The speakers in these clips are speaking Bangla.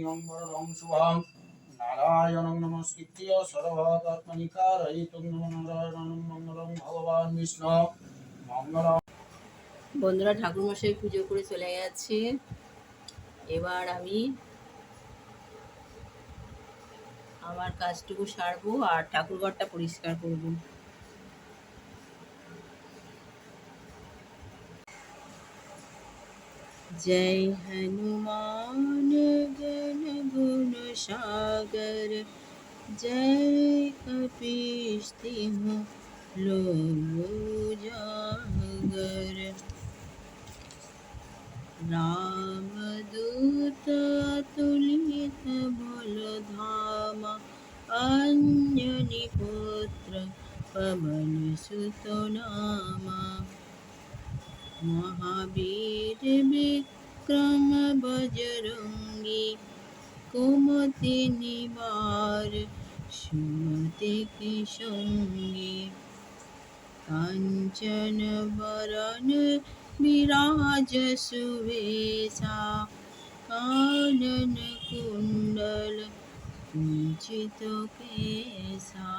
নমো নারায়ণং মঙ্গলং ভগবান বিষ্ণু বন্ধুরা পুজো করে চলে গেছে। এবার আমি আমার কাজটুকু সারবো আর ঠাকুরঘরটা পরিষ্কার করব। जय हनुमान गण गुण सागर। जय कपिष्टिः लो जगर। रामदूततुल्य बल धाम। अन्यनि पुत्र पवन सुत नामा। মহাবীর বিক্রম বজরঙ্গী কুমতি নিবার সুমতি কি সঙ্গী কাঞ্চন বরণ বিরাজ সুবেশা, কানন কুণ্ডল কুঞ্চিত কেশা।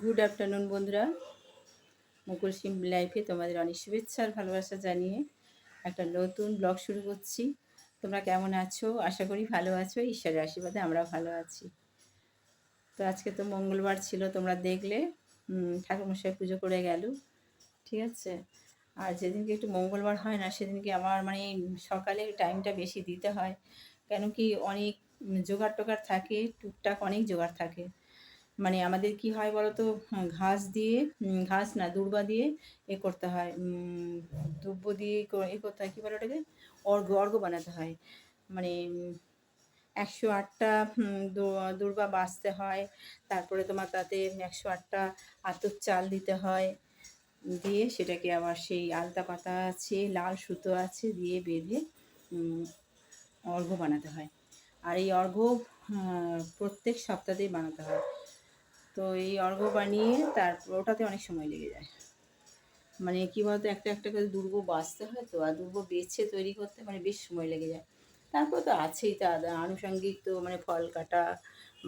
গুড আফটারনুন বন্ধুরা। মুকুল সিম লাইফে তোমাদের অনেক শুভেচ্ছা আর ভালোবাসা জানিয়ে একটা নতুন ব্লগ শুরু করছি। তোমরা কেমন আছো? আশা করি ভালো আছো। ঈশ্বরের আশীর্বাদে আমরা ভালো আছি। তো আজকে তো মঙ্গলবার ছিল, তোমরা দেখলে। ঠাকুরমশাই পুজো করে গেল, ঠিক আছে? আর যেদিনকে একটু মঙ্গলবার হয় না, সেদিনকে আমার মানে সকালে টাইমটা বেশি দিতে হয়। কেন কি অনেক জোগাড় টোগাড় থাকে, টুকটাক অনেক জোগাড় থাকে। মানে আমাদের কি হয় বলো তো হ্যাঁ, ঘাস দিয়ে ঘাস না দুর্বা দিয়ে এ করতে হয়। দুব্ব দিয়ে এ করতে হয় কী বলে ওটাকে? অর্ঘ অর্ঘ বানাতে হয়। মানে একশো আটটা দুর্বা বাছতে হয়। তারপরে তোমার তাতে একশো আটটা আতপ চাল দিতে হয়। দিয়ে সেটাকে আবার সেই আলতা পাতা আছে লাল সুতো আছে দিয়ে বেঁধে অর্ঘ বানাতে হয়। আর এই অর্ঘ প্রত্যেক সপ্তাহতেই বানাতে হয়। তো এই অর্ঘ্য বানিয়ে তারপর ওটাতে অনেক সময় লেগে যায়। মানে কী বলতো, একটা একটা করে দুর্গ বাঁচতে হয় তো, আর দুর্গ বেছে তৈরি করতে মানে বেশ সময় লেগে যায়। তারপর তো আছেই তা আনুষঙ্গিক তো মানে ফল কাটা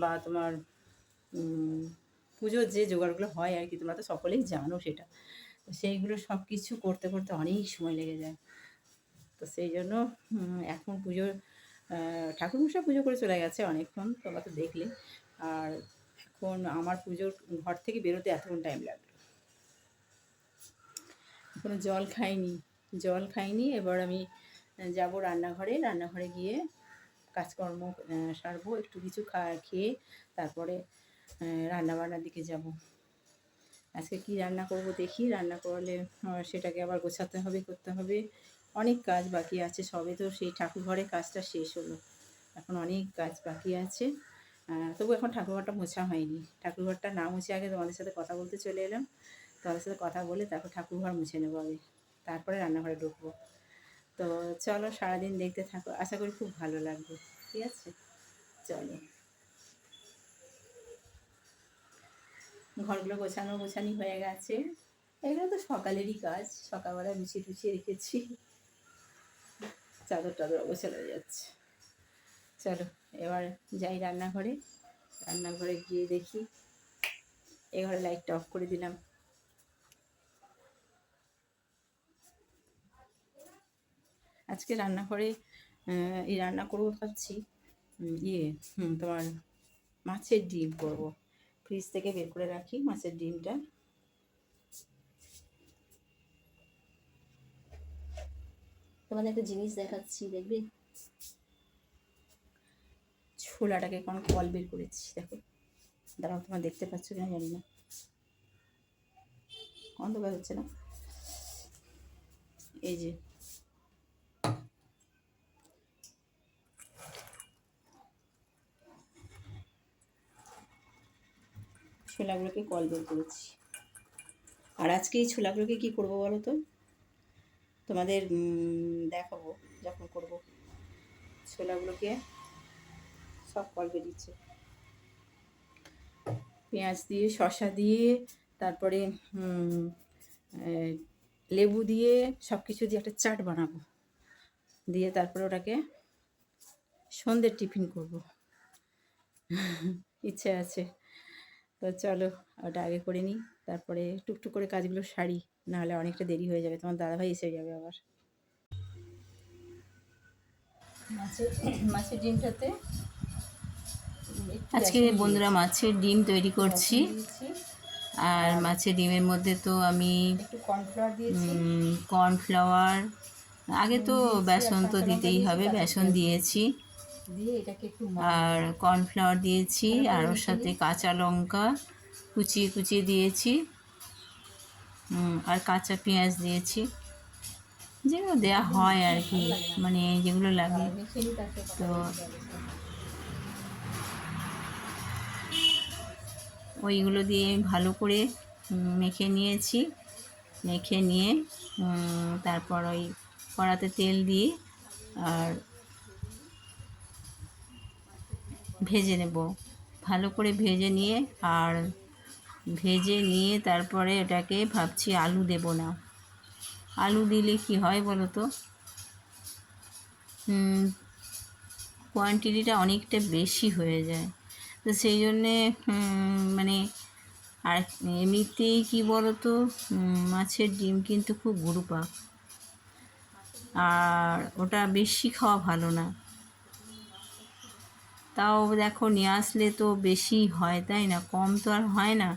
বা তোমার পুজোর যে জোগাড়গুলো হয় আর কি, তোমরা তো সকলেই জানো সেটা। সেইগুলো সব কিছু করতে করতে অনেক সময় লেগে যায়। তো সেই জন্য এখন পুজোর ঠাকুরমশাই পুজো করে চলে গেছে অনেকক্ষণ, তোমরা তো দেখলে। আর এখন আমার পুজোর ঘর থেকে বেরোতে এতক্ষণ টাইম লাগল। এখনও জল খাইনি জল খাইনি। এবার আমি যাব রান্নাঘরে। রান্নাঘরে গিয়ে কাজকর্ম সারবো, একটু কিছু খা, খেয়ে তারপরে রান্না বান্নার দিকে যাব। আজকে কি রান্না করব দেখি। রান্না করলে সেটাকে আবার গোছাতে হবে, করতে হবে। অনেক কাজ বাকি আছে, সবে তো সেই ঠাকুর ঘরে কাজটা শেষ হলো। এখন অনেক কাজ বাকি আছে। তবু এখন ঠাকুরঘরটা মোছা হয়নি। ঠাকুরঘরটা না মুছে আগে তোমাদের সাথে কথা বলতে চলে এলাম। তোমাদের সাথে কথা বলে তারপর ঠাকুরঘর মুছে নেব আগে তারপরে রান্নাঘরে ঢুকবো। তো চলো সারাদিন দেখতে থাকো। আশা করি খুব ভালো লাগবে। ঠিক আছে? চলো। ঘরগুলো গোছানো গোছানি হয়ে গেছে। এগুলো তো সকালেরই কাজ। সকালবেলা মুছিয়ে টুছিয়ে রেখেছি। চাদর টাদর অবশ্য হয়ে যাচ্ছে। চলো। এবার যাই রান্নাঘরে রান্নাঘরে গিয়ে দেখি। এ ঘরে লাইটটা অফ করে দিলাম। আজকে রান্নাঘরে এই রান্না করব ভাবছি ইয়ে তোমার মাছের ডিম করব। ফ্রিজ থেকে বের করে রাখি মাছের ডিমটা। তোমাদের একটা জিনিস দেখাচ্ছি, দেখবে? ছোলাটাকে কোন কল বের করেছি, দেখো। দাঁড়াও, তোমার দেখতে পাচ্ছ কিনা জানি না। অন্ধকার হচ্ছে না? এই যে। ছোলাগুলোকে কল বের করেছি। আর আজকে এই ছোলাগুলোকে কী করব বলো তো? তোমাদের দেখাবো যখন করব। ছোলাগুলোকে সব কল বেরিয়েছে পেঁয়াজ দিয়ে, শসা দিয়ে, তারপরে লেবু দিয়ে সব কিছু দিয়ে একটা চাট বানাবো। দিয়ে তারপরে ওটাকে সন্ধ্যের টিফিন করব। ইচ্ছে আছে। তো চলো, ওটা আগে করে নিই। তারপরে টুকটুক করে কাজগুলো সারি, নাহলে অনেকটা দেরি হয়ে যাবে। তোমার দাদাভাই এসে যাবে আবার। মাছের মাছের ডিমটাতে আজকে বন্ধুরা মাছের ডিম তৈরি করছি। আর মাছের ডিমের মধ্যে তো আমি কর্নফ্লাওয়ার আগে তো বেসন তো দিতেই হবে বেসন দিয়েছি। দিয়ে আর কর্নফ্লাওয়ার দিয়েছি আর ওর সাথে কাঁচা লঙ্কা কুচিয়ে কুচিয়ে দিয়েছি। আর কাঁচা পেঁয়াজ দিয়েছি। যেগুলো দেওয়া হয় আর কি মানে যেগুলো লাগে। তো ওইগুলো দিয়ে ভালো করে মেখে নিয়েছি। মেখে নিয়ে তারপর ওই কড়াতে তেল দিয়ে আর ভেজে নেব। ভালো করে ভেজে নিয়ে আর ভেজে নিয়ে তারপরে এটাকে ভাবছি আলু দেব না। আলু দিলে কি হয় বলো তো? কোয়ান্টিটিটা অনেকটা বেশি হয়ে যায়। তো সেই জন্যে মানে আর এমনিতেই কি বলো তো মাছের ডিম কিন্তু খুব গুরুপাক। আর ওটা বেশি খাওয়া ভালো না। তাও দেখো, নিয়ে আসলে তো বেশি হয়, তাই না? কম তো আর হয় না।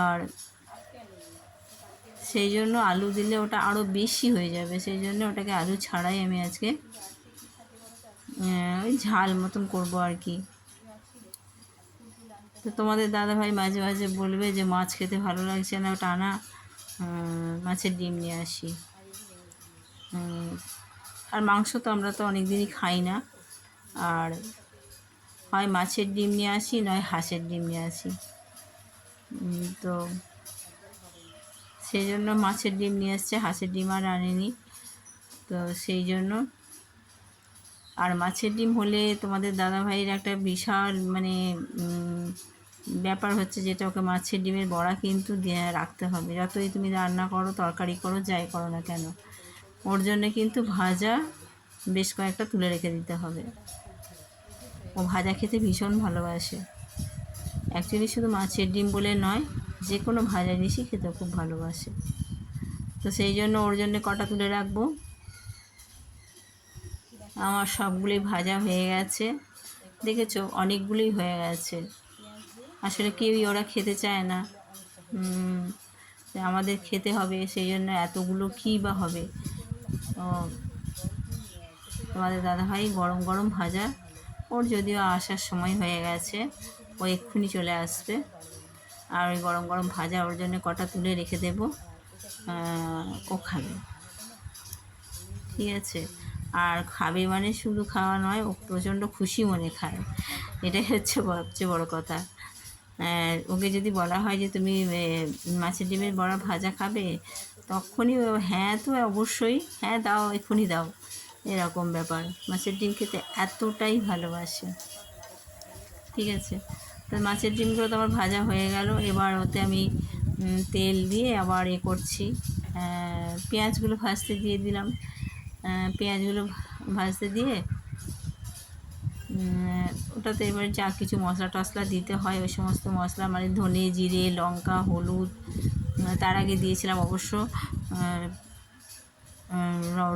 আর সেই জন্য আলু দিলে ওটা আরও বেশি হয়ে যাবে। সেই জন্য ওটাকে আলু ছাড়াই আমি আজকে ওই ঝাল মতন করব আর কি। তো তোমাদের দাদাভাই মাঝে মাঝে বলবে যে, মাছ খেতে ভালো লাগছে না, টানা মাছের ডিম নিয়ে আসি। আর মাংস তো আমরা তো অনেক দিনই খাই না। আর হয় মাছের ডিম নিয়ে আসি, নয় হাঁসের ডিম নিয়ে আসি। তো সেই জন্য মাছের ডিম নিয়ে আসছে, হাঁসের ডিম আর আনেনি। তো সেই জন্য আর মাছের ডিম হলে তোমাদের দাদাভাইয়ের একটা বিশাল মানে ব্যাপার হচ্ছে যেটা ওকে মাছের ডিমের বড়া কিন্তু রাখতে হবে। যতই তুমি রান্না করো, তরকারি করো, যাই করো না কেন, ওর জন্যে কিন্তু ভাজা বেশ কয়েকটা তুলে রেখে দিতে হবে। ও ভাজা খেতে ভীষণ ভালোবাসে। অ্যাকচুয়ালি শুধু মাছের ডিম বলে নয়, যে কোনো ভাজা জিনিসই খেতে খুব ভালোবাসে। তো সেই জন্য ওর জন্য কটা তুলে রাখব? আমার সবগুলোই ভাজা হয়ে গেছে। দেখেছ? অনেকগুলোই হয়ে গেছে। আসলে কেউই ওরা খেতে চায় না। আমাদের খেতে হবে, সেই জন্য এতগুলো কী বা হবে? তোমাদের দাদাভাই গরম গরম ভাজা, ওর যদিও আসার সময় হয়ে গেছে, ও এক্ষুনি চলে আসবে। আর ওই গরম গরম ভাজা ওর জন্য কটা তুলে রেখে দেবো ও খাবে। ঠিক আছে? আর খাবে মানে শুধু খাওয়া নয়, ও প্রচণ্ড খুশি মনে খায়। এটাই হচ্ছে সবচেয়ে বড় কথা। ওকে যদি বলা হয় যে তুমি মাছের ডিমের বড়া ভাজা খাবে, তখনই হ্যাঁ তো অবশ্যই হ্যাঁ দাও, এক্ষুনি দাও। এরকম ব্যাপার। মাছের ডিম খেতে এতটাই ভালোবাসে। ঠিক আছে? তো মাছের ডিমগুলো তো আমার ভাজা হয়ে গেল। এবার ওতে আমি তেল দিয়ে আবার এ করছি। পেঁয়াজগুলো ভাজতে দিয়ে দিলাম। পেঁয়াজগুলো ভাজতে দিয়ে ওটাতে এবার যা কিছু মশলা টশলা দিতে হয়, ওই সমস্ত মশলা মানে ধনে, জিরে, লঙ্কা, হলুদ তার আগে দিয়েছিলাম অবশ্য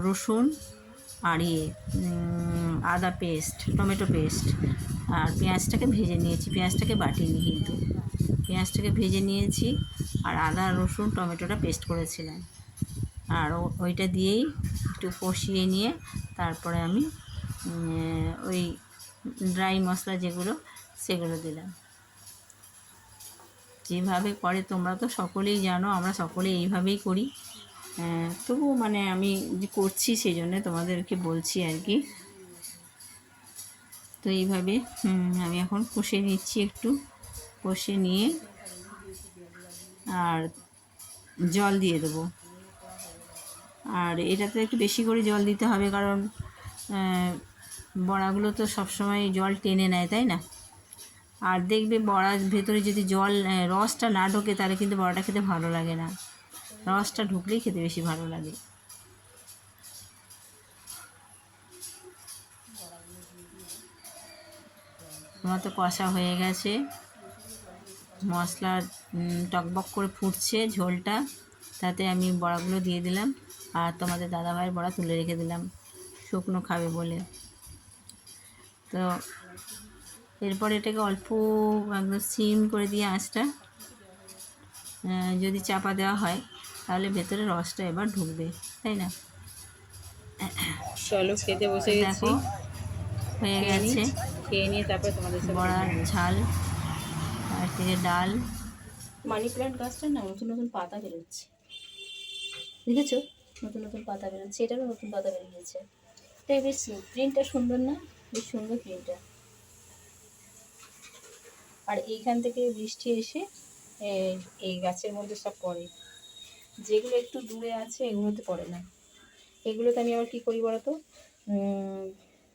রসুন আর ইয়ে আদা পেস্ট, টমেটো পেস্ট আর পেঁয়াজটাকে ভেজে নিয়েছি, পেঁয়াজটাকে বাটিনি কিন্তু। পেঁয়াজটাকে ভেজে নিয়েছি আর আদা, রসুন, টমেটোটা পেস্ট করেছিলাম। আর ওইটা দিয়েই একটু কষিয়ে নিয়ে তারপরে আমি ওই ড্রাই মশলা যেগুলো, সেগুলো দিলাম। যেভাবে করে তোমরা তো সকলেই জানো, আমরা সকলে এইভাবেই করি। তবুও মানে আমি যে করছি সেই জন্য তোমাদেরকে বলছি আর কি। তো এইভাবে আমি এখন কষে নিচ্ছি একটু। কষে নিয়ে আর জল দিয়ে দেবো। আর এটাতে একটু বেশি করে জল দিতে হবে কারণ বড়াগুলো তো সবসময় জল টেনে নেয়, তাই না? আর দেখবে বড়ার ভেতরে যদি জল রসটা না ঢোকে, তাহলে কিন্তু বড়াটা খেতে ভালো লাগে না। রসটা ঢুকলেই খেতে বেশি ভালো লাগে। তোমার তো কষা হয়ে গেছে। মশলা টকবক করে ফুটছে ঝোলটা। তাতে আমি বড়াগুলো দিয়ে দিলাম। আর তোমাদের দাদাভাইয়ের বড়া তুলে রেখে দিলাম। শুকনো খাবে বলে। তো এরপর এটাকে অল্প একদম সিম করে দিয়ে আঁচটা যদি চাপা দেওয়া হয় তাহলে ভেতরে রসটা এবার ঢুকবে তাই না? চলো খেতে বসে গেছি। হয়ে গেছে। খেয়ে নিয়ে তারপর তোমাদের বড়ার ঝাল আর থেকে ডাল। মানি প্ল্যান্ট গাছটা না নতুন নতুন পাতা বেরোচ্ছে। দেখেছ? নতুন নতুন পাতা বেরোচ্ছে এটারও নতুন পাতা বেরিয়েছে। এটা বেশ প্রিন্টটা সুন্দর না? বেশ সুন্দর প্রিন্টটা আর এইখান থেকে বৃষ্টি এসে এই গাছের মধ্যে সব পড়ে। যেগুলো একটু দূরে আছে, এগুলোতে পড়ে না। এগুলোতে আমি আবার কী করি বলতো?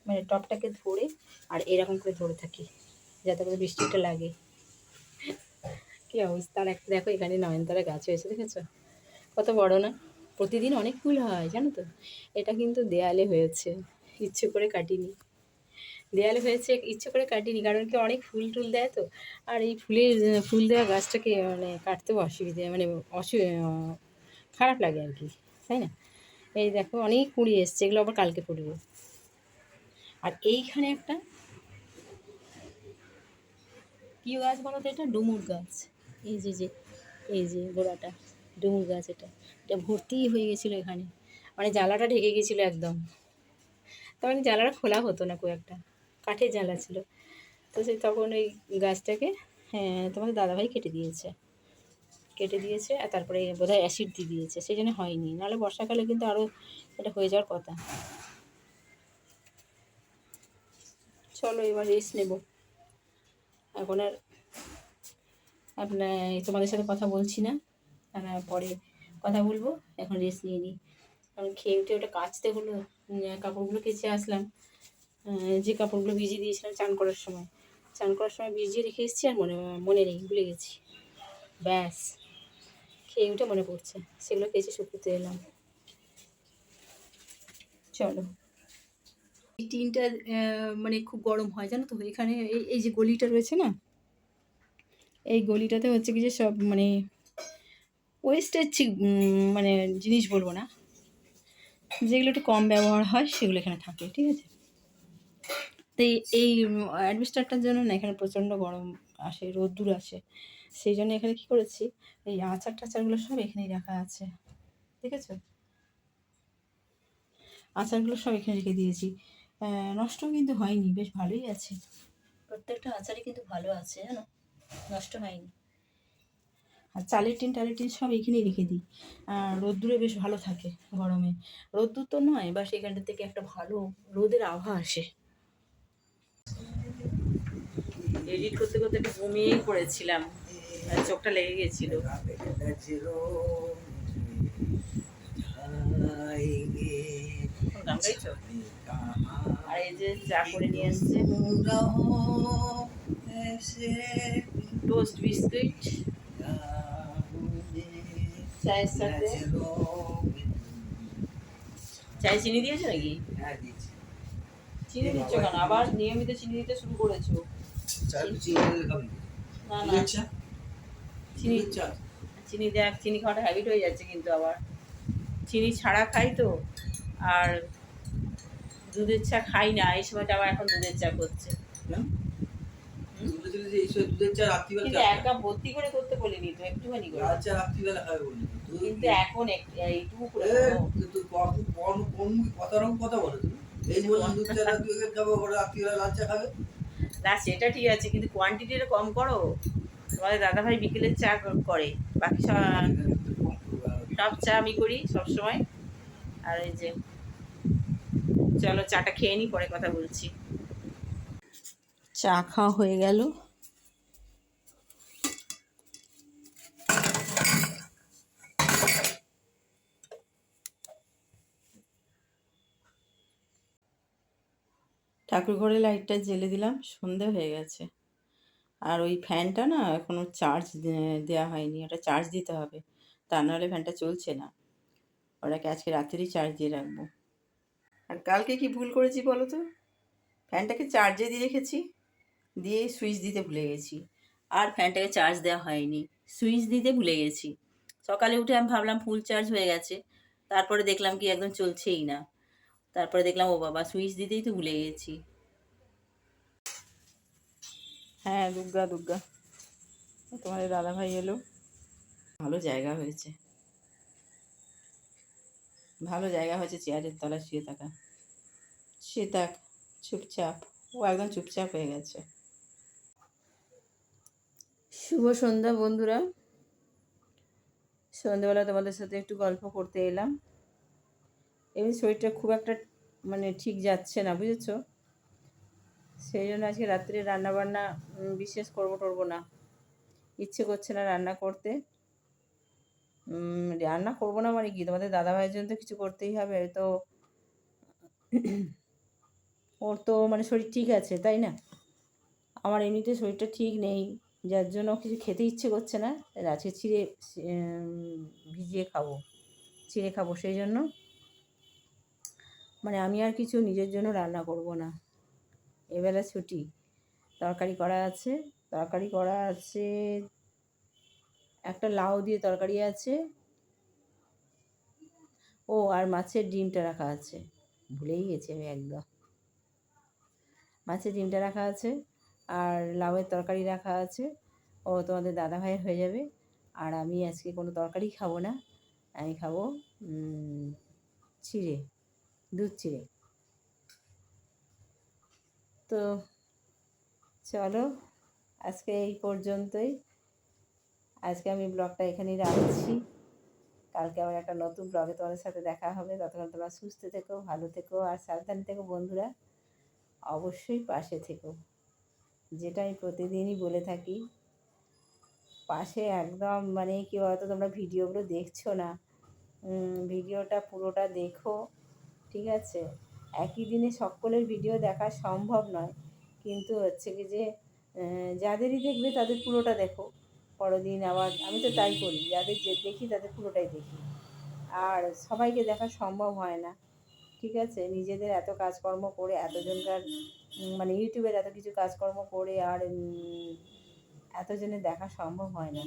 মানে টপটাকে ধরে আর এরকম করে ধরে থাকি, যাতে করে বৃষ্টিটা লাগে। কি অবস্থা? আর একটা দেখো, এখানে নয়নতারা গাছ হয়েছে, দেখেছ? কত বড় না? প্রতিদিন অনেক ফুল হয়, জানো তো? এটা কিন্তু দেয়ালে হয়েছে, ইচ্ছে করে কাটিনি। দেয়ালে হয়েছে, ইচ্ছে করে কাটিনি, কারণ কি অনেক ফুল টুল দেয় তো। আর এই ফুলের, ফুল দেওয়া গাছটাকে মানে কাটতেও অসুবিধে মানে অসু খারাপ লাগে আর কি, তাই না? এই দেখো অনেক কুড়ি এসছে, এগুলো আবার কালকে পড়বে আর এইখানে একটা কি গাছ বলো তো এটা? ডুমুর গাছ। এই যে যে, এই যে গোড়াটা, ডুমুর গাছ এটা। এটা ভর্তি হয়ে গেছিল এখানে। মানে জ্বালাটা ঢেকে গেছিল একদম। তার মানে জ্বালাটা খোলা হতো না খুব একটা। কাঠের জ্বালা ছিল। তো সে তখন ওই গাছটাকে হ্যাঁ তোমাদের দাদাভাই কেটে দিয়েছে। কেটে দিয়েছে আর তারপরে বোধহয় অ্যাসিড দিয়ে দিয়েছে। সেই জন্য হয়নি। নাহলে বর্ষাকালে কিন্তু আরও এটা হয়ে যাওয়ার কথা। চলো এবার রেস্ট নেব। এখন আর আপনার তোমাদের সাথে কথা বলছি না। আর পরে কথা বলব। এখন রেস্ট নিয়ে নিই। কারণ খেয়ে উঠে ওটা কাচতে হলো। কাপড়গুলো কেচে আসলাম। যে কাপড়গুলো ভিজিয়ে দিয়েছিলাম চান করার সময়। চান করার সময় ভিজিয়ে রেখে এসেছি আর মনে মনে নেই, ভুলে গেছি। ব্যাস, খেয়ে উঠে মনে পড়ছে। সেগুলো খেয়েছি শুকুতে এলাম। চলো। এই টিনটা মানে খুব গরম হয়, জানো তো? এখানে এই এই যে গলিটা রয়েছে না? এই গলিটাতে হচ্ছে কি যে সব মানে ওয়েস্টেজ মানে জিনিস বলব না। যেগুলো একটু কম ব্যবহার হয়, সেগুলো এখানে থাকে, ঠিক আছে? তো এই- অ্যাডমিস্টারটার জন্য না এখানে প্রচণ্ড গরম আসে রোদ্দুর আসে। সেই জন্য এখানে কি করেছি এই আচার টাচারগুলো সব এখানেই রাখা আছে। ঠিক আছে আচারগুলো সব এখানে রেখে দিয়েছি। আহ, নষ্টও কিন্তু হয়নি বেশ ভালোই আছে। প্রত্যেকটা আচারই কিন্তু ভালো আছে জানো? নষ্ট হয়নি। আর চালের টিন টালের টিন সব এখানেই রেখে দিই। রোদ্দুরে বেশ ভালো থাকে গরমে। রোদ্দুর তো নয় বা সেখানটা থেকে একটা ভালো রোদের আভা আসে। এডিট করতে করতে একটু ঘুমিয়েই পড়েছিলাম চোখটা লেগে গেছিল? আর এই যে চা করে নিয়ে এসছে। টোস্ট বিস্কুট চায়ের সাথে। চায়ে চিনি দিয়েছ নাকি? চিনি দিচ্ছ কেন? আবার নিয়মিত চিনি দিতে শুরু করেছ। চিনি। চিনি দেখ চিনি খাওয়াটা হ্যাবিট হয়ে যাচ্ছে কিন্তু আবার। চিনি ছাড়া খাই তো আর দুধের চা খাই না এই সময়টা আবার এখন দুধের চা করছে। কিন্তু এক কাপ ভর্তি করে করতে বলিনি তো একটুখানি করে। কিন্তু এখন এক- এইটুকু করে করো। না, সেটা ঠিক আছে, কিন্তু কোয়ান্টিটিটা কম করো। তোমাদের দাদাভাই বিকেলের চা করে, বাকি সব চা আমি করি সবসময়। আর এই যে, চলো চাটা খেয়ে নি, পরে কথা বলছি। চা খাওয়া হয়ে গেল। ঠাকুর ঘরে লাইটটা জ্বেলে দিলাম, সন্ধে হয়ে গেছে। আর ওই ফ্যানটা না এখনও চার্জ দেওয়া হয়নি, ওটা চার্জ দিতে হবে। তা নাহলে ফ্যানটা চলছে না। ওটাকে আজকে রাত্রেই চার্জ দিয়ে রাখব। আর কালকে কি ভুল করেছি বলো তো? ফ্যানটাকে চার্জে দিয়ে রেখেছি, দিয়ে সুইচ দিতে ভুলে গেছি। আর ফ্যানটাকে চার্জ দেওয়া হয়নি, সুইচ দিতে ভুলে গেছি। সকালে উঠে আমি ভাবলাম ফুল চার্জ হয়ে গেছে, তারপরে দেখলাম কি একদম চলছেই না। তারপরে দেখলাম ও বাবা সুইচ দিতেই তো ভুলে গেছি। হ্যাঁ দুর্গা দুর্গা। তোমাদের দাদা ভাই এলো। ভালো জায়গা হয়েছে। ভালো জায়গা হয়েছে চেয়ারের তলায় শুয়ে থাকা। শুয়ে থাক চুপচাপ। ও একদম চুপচাপ হয়ে গেছে। শুভ সন্ধ্যা বন্ধুরা। সন্ধ্যাবেলা তোমাদের সাথে একটু গল্প করতে এলাম। এমনি শরীরটা খুব একটা মানে ঠিক যাচ্ছে না, বুঝেছ? সেই জন্য আজকে রাত্রে রান্নাবান্না বিশেষ করব টরবো না। ইচ্ছে করছে না রান্না করতে। রান্না করব না মানে কি? তোমাদের দাদাভাইয়ের জন্য তো কিছু করতেই হবে, তো ওর তো মানে শরীর ঠিক আছে, তাই না? আমার এমনিতে শরীরটা ঠিক নেই, যার জন্য কিছু খেতে ইচ্ছে করছে না। আজকে চিড়ে ভিজিয়ে খাব, চিড়ে খাব সেই জন্য। মানে আমি আর কিছু নিজের জন্য রান্না করব না। এবেলা ছুটি। তরকারি করা আছে। তরকারি করা আছে। একটা লাউ দিয়ে তরকারি আছে। ও, আর মাছের ডিমটা রাখা আছে। ভুলেই গেছি আমি একদম। মাছের ডিমটা রাখা আছে। আর লাউয়ের তরকারি রাখা আছে। ও, তোমাদের দাদা ভাইয়ের হয়ে যাবে। আর আমি আজকে কোনো তরকারি খাব না। আমি খাব চিড়ে। দুধ চিড়ে। তো চলো, আজকে এই পর্যন্তই। আজকে আমি ব্লগটা এখানেই রাখছি। কালকে আবার একটা নতুন ব্লগে তোমাদের সাথে দেখা হবে। ততক্ষণ তোমরা সুস্থ থেকো, ভালো থেকো আর সাবধান থেকো বন্ধুরা। অবশ্যই পাশে থেকো। যেটা আমি প্রতিদিনই বলে থাকি, পাশে একদম মানে কি বলতো, তোমরা ভিডিওগুলো দেখছ না। ভিডিওটা পুরোটা দেখো। ঠিক আছে? একই দিনে সকলের ভিডিও দেখা সম্ভব নয়। কিন্তু হচ্ছে কি যে যাদেরই দেখবে তাদের পুরোটা দেখো। পরের দিন আবার, আমি তো তাই করি, যাদের যে দেখি তাদের পুরোটাই দেখি। আর সবাইকে দেখা সম্ভব হয় না, ঠিক আছে? নিজেদের এত কাজকর্ম করে, এতজনকার মানে ইউটিউবের এত কিছু কাজকর্ম করে আর উম, এতজনের দেখা সম্ভব হয় না।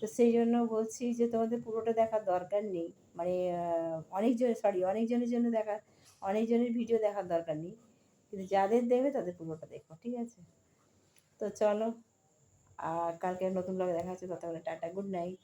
তো সেই জন্য বলছি যে তোমাদের পুরোটা দেখার দরকার নেই। মানে অনেকজন সরি অনেকজনের জন্য দেখা অনেকজনের ভিডিও দেখার দরকার নেই। কিন্তু যাদের দেবে তাদের পুরোটা দেখো ঠিক আছে? তো চলো আর কালকে নতুন ব্লগে দেখা হচ্ছে ততক্ষণে টাটা গুড নাইট